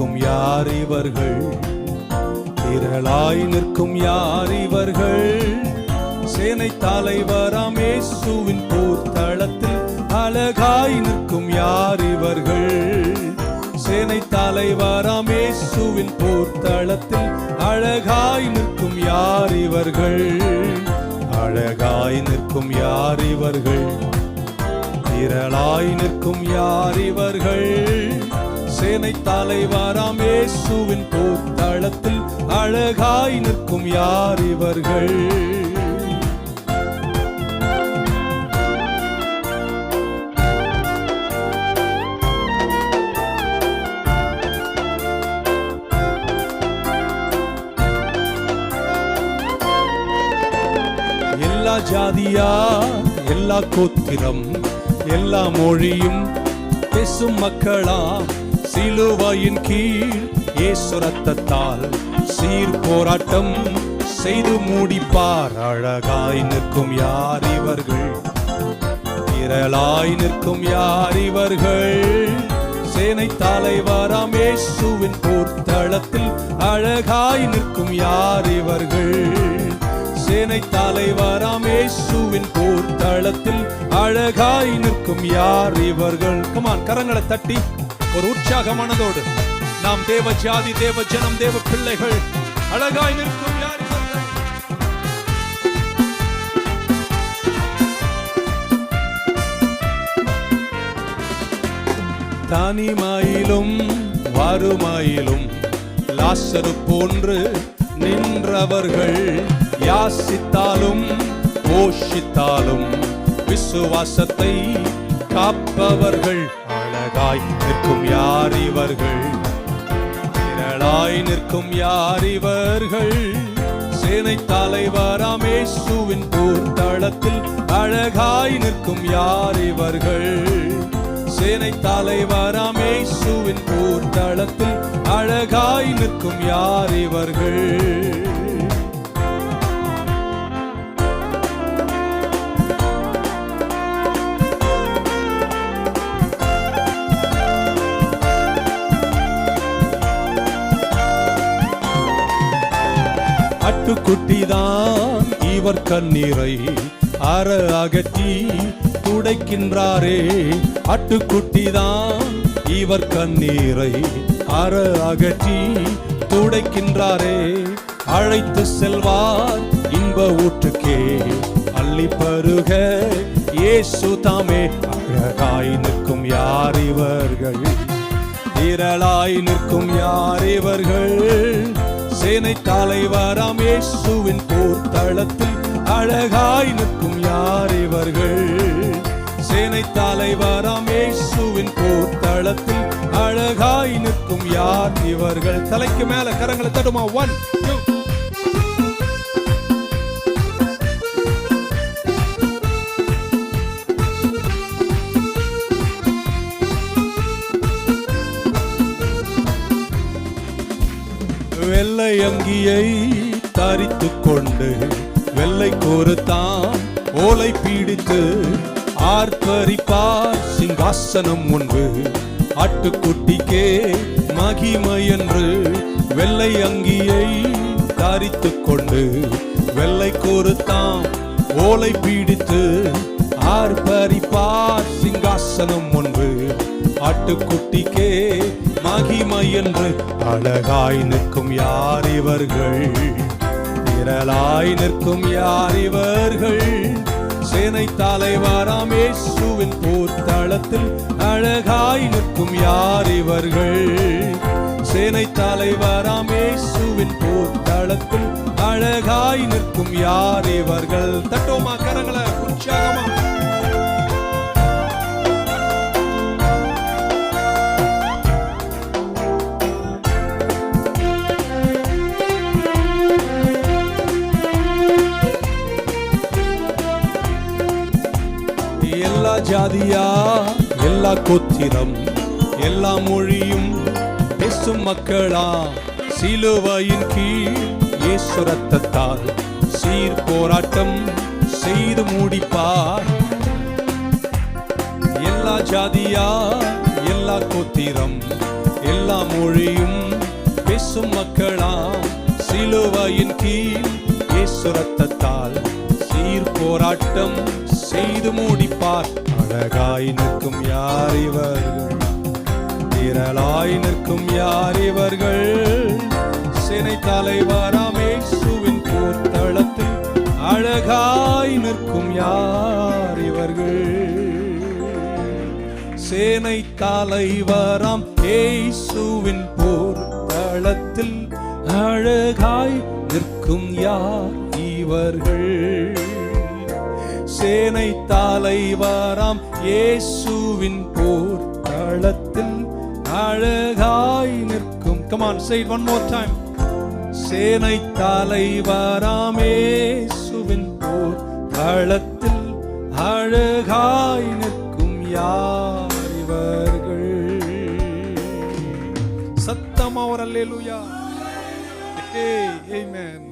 யார் இவர்கள்? திரளாய் நிற்கும் யார் இவர்கள்? சேனை தலைவராம் இயேசுவின் போர் தளத்தில் அழகாய் நிற்கும் யார் இவர்கள்? சேனை தலைவராம் இயேசுவின் போர் தளத்தில் அழகாய் நிற்கும் யார் இவர்கள்? அழகாய் நிற்கும் யார் இவர்கள்? திரளாய் நிற்கும் யார் இவர்கள்? சேனை தலைவாராம் இயேசுவின் போர் தளத்தில் அழகாய் நிற்கும் யார் இவர்கள்? எல்லா ஜாதியா எல்லா கோத்திரம் எல்லா மொழியும் பேசும் மக்களா சிலுவையின் கீழ் ஏசு ரத்தத்தால் சீர் போராட்டம் செய்து முடிப்பார். அழகாய் நிற்கும் யார் இவர்கள்? திரளாய் நிற்கும் யார் இவர்கள்? சேனை தலைவராம் இயேசுவின் போர்த்தளத்தில் அழகாய் நிற்கும் யார் இவர்கள்? சேனை தலைவராம் இயேசுவின் போர்த்தளத்தில் அழகாய் நிற்கும் யார் இவர்கள்? கமான் கரங்களை தட்டி. ஒரு உற்சாக மனதோடு. நாம் தேவ ஜாதி தேவ ஜனம் தேவ பிள்ளைகள் அழகாய் நிற்கும் யார் தனிமாயிலும் தனிமையிலும் லாசரு போன்று நின்றவர்கள் யாசித்தாலும் போஷித்தாலும் விசுவாசத்தை காப்பவர்கள் திரளாய் நிற்கும் யார் இவர்கள்? திரளாய் நிற்கும் யார் இவர்கள்? சேனை தலைவராம் இயேசுவின் போர்த்தளத்தில் அழகாய் நிற்கும் யார் இவர்கள்? சேனை தலைவராம் இயேசுவின் போர்த்தளத்தில் அழகாய் நிற்கும் யார் இவர்கள்? அட்டுக்குட்டிதான் இவர் கண்ணீரை அற அகற்றி துடைக்கின்றாரே. அட்டுக்குட்டிதான் இவர் கண்ணீரை அற அகற்றி துடைக்கின்றாரே. அழைத்து செல்வார் இன்ப ஊற்றுக்கே. அள்ளி பருக இயேசு தாமே. அழகாய் நிற்கும் யார் இவர்கள்? திரளாய் நிற்கும் யார் இவர்கள்? சேனை தலைவராம் இயேசுவின் போர் தளத்தில் அழகாய் நிற்கும் யார் இவர்கள்? சேனை தலைவராம் இயேசுவின் போர் தளத்தில் அழகாய் நிற்கும் யார் இவர்கள்? தலைக்கு மேல கரங்களை தடுமா ஒன் டூ வெள்ளை அங்கியை தரித்து கொண்டு வெள்ளை கோருத்தான் ஓலை பீடித்து ஆர்ப்பரிப்பார் சிங்காசனம் முன்பு. ஆட்டுக்குட்டிக்கே மகிமை என்று வெள்ளை அங்கியை தரித்து கொண்டு வெள்ளை கோருத்தான் ஓலை பீடித்து ஆர்ப்பரிப்பார் சிங்காசனம் முன்பு. ஆட்டுக்குட்டிக்கே என்று அழகாய் நிற்கும் யார் இவர்கள்? திரளாய் நிற்கும் யார் இவர்கள்? சேனை தலைவராம் இயேசுவின் போர்த்தளத்தில் அழகாய் நிற்கும் யார் இவர்கள்? சேனை தலைவராம் இயேசுவின் போர்த்தளத்தில் அழகாய் நிற்கும் யார் இவர்கள்? தட்டோமா கரங்களை உற்சாகமா. எல்லா ஜாதியா? எல்லா கோத்திரம் எல்லா மொழியும் பேசும் மக்களா? சிலுவையின் கீழ் இயேசு ரத்தத்தால் சீர் போராட்டம் செய்து முடிப்பார். எல்லா ஜாதியா எல்லா கோத்திரம் எல்லா மொழியும் பேசும் மக்களா? சிலுவையின் கீழ் இயேசு ரத்தத்தால் சீர் போராட்டம் செய்து மூடிப்பார். அழகாய் நிற்கும் யார் இவர்கள் திரளாய் நிற்கும் யார் இவர்கள்? சினை தலைவராம் இயேசுவின் போர்த்தளத்தில் அழகாய் நிற்கும் யார் இவர்கள்? சேனை தலைவராம் போர் தளத்தில் அழகாய் நிற்கும் யார் இவர்கள்? சேனை தலைவராம் இயேசுவின் போர் தளத்தில் அழகாய் நிற்கும். Come on say it one more time. சேனை தலைவராம் இயேசுவின் போர் தளத்தில் அழகாய் நிற்கும் யார் இவர்கள்? சத்தமா ஒரு அல்லேலூயா ஏய் amen.